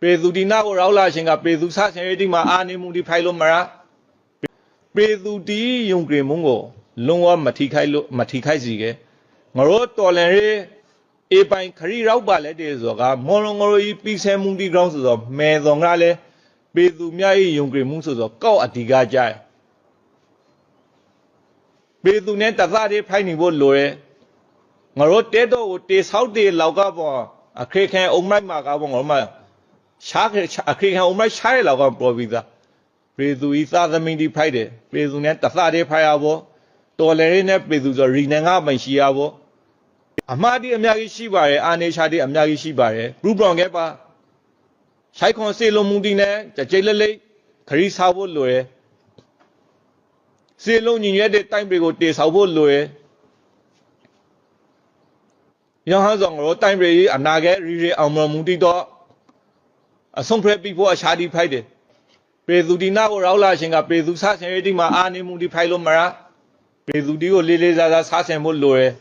ပေသူဒီနာကိုရောက်လာရှင်ကပေသူဆဆင်ရတိမှာအာနေမှုဒီဖိုင်လို့မလားပေသူတီယုံကြည်မှုကိုလုံးဝမထိခိုက်လို့မထိခိုက်စီခဲ့ငါတို့တော်လန်ရေးအေပိုင်ခရီရောက်ပါလက်တဲ့ဆိုတော့ကမော်လုံးငရိုကြီးပြီးဆဲမှုဒီကောင်ဆိုတော့မဲတော်ကလည်းပေသူမြတ်ယုံကြည်မှုဆိုတော့ကောက်အဓိကကြတယ်ပေသူနဲ့တသတွေဖိုင်နေဖို့လိုတယ်ငါတို့တဲတော့ကိုတေဆောက်တေလောက်ကပေါ့အခရိခံအုံမိုက်မှာကပေါ့ငါတို့မှ ရှားခအခရိခံအုံမိုက်ရှားရလောက်ကပေါ်ပြီးသားပေသူဤသာသမင်ဒီဖိုက်တယ်ပေသူနဲ့တသတွေဖိုက်ရပေါ့တော်လည်းရင်းနဲ့ပေသူဆိုရီနန်ကမန်ရှိရပေါ့အမှားဒီအများကြီးရှိပါတယ်အာနေရှာဒီအများကြီးရှိပါတယ်ဘရူဘရွန်ကပါရှိုက်ခွန်စေလုံးမူတီနဲ့ကြကြိတ်လက်လိတ်ခရီးစားဖို့လိုရယ်စေလုံးညီညွတ်တဲ့တိုင်းတွေကိုတေဆောက်ဖို့လိုရယ်ရောဟန်းဆောင်ရောတိုင်ပေအနာကဲရီရီအောင်မမူတီတော့ အဆုံးဖရက်ပြီးဖို့အရှာဒီဖိုက်တယ်ပေသူဒီနာကိုရောက်လာရှင်ကပေသူဆဆင်ရတိမှာအာနေမူတီဖိုက်လို့မလားပေသူဒီကိုလေးလေးစားစားဆဆင်ဖို့လိုရယ်